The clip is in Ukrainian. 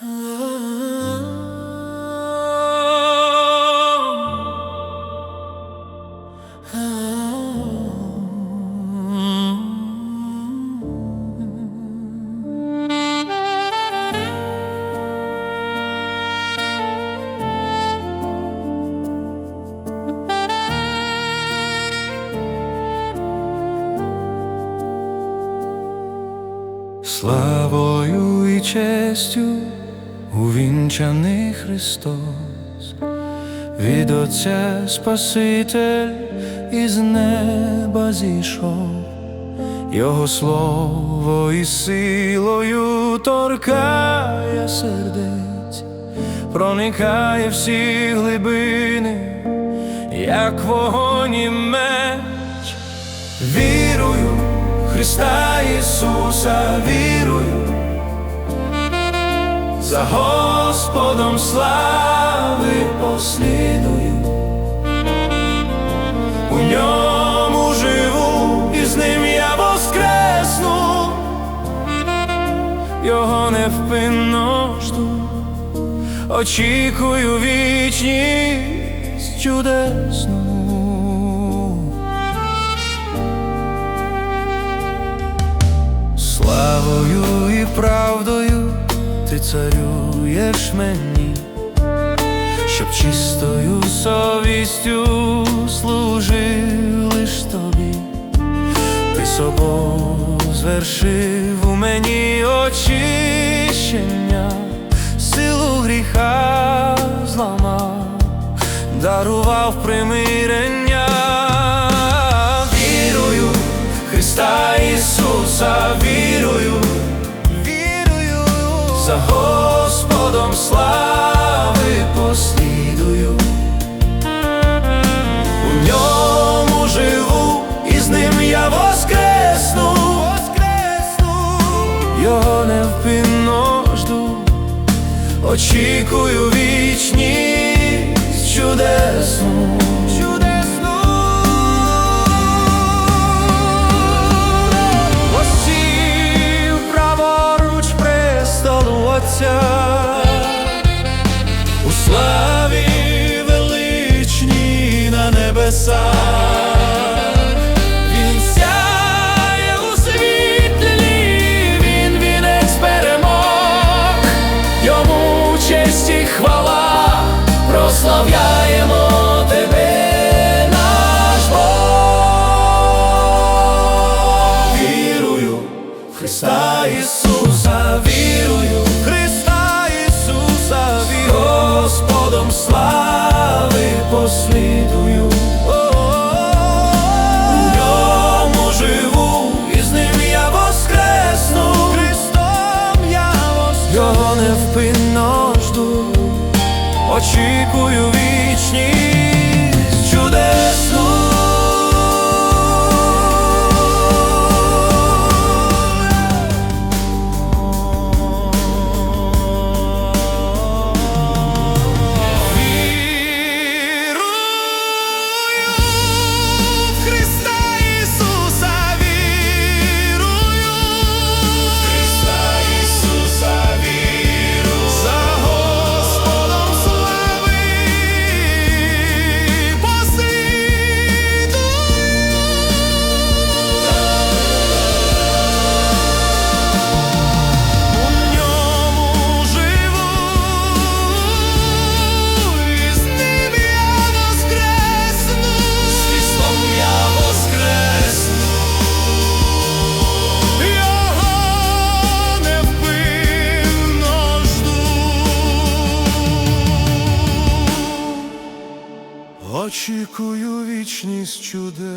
Славою і честю увінчаний Христос, від Отця Спаситель із неба зійшов, Його слово і силою торкає сердець, проникає всі глибини, як вогонь і меч. Вірую Христа Ісуса, вірую, за Господом слави послідую, у ньому живу, і з ним я воскресну, його невпинно жду, очікую вічність чудесну. Славою і правдою царюєш мені, щоб чистою совістю служив лиш тобі, ти собою звершив у мені очищення, силу гріха зламав, дарував примирення. Вірую Христа Ісуса, вірую, очікую вічність чудесну. У славі величній на небесах. Слави послідую. Ньому живу, і з ним я воскресну, Христом я воскресну, його невпинно жду, очікую вічність Очікую вічність чудесну.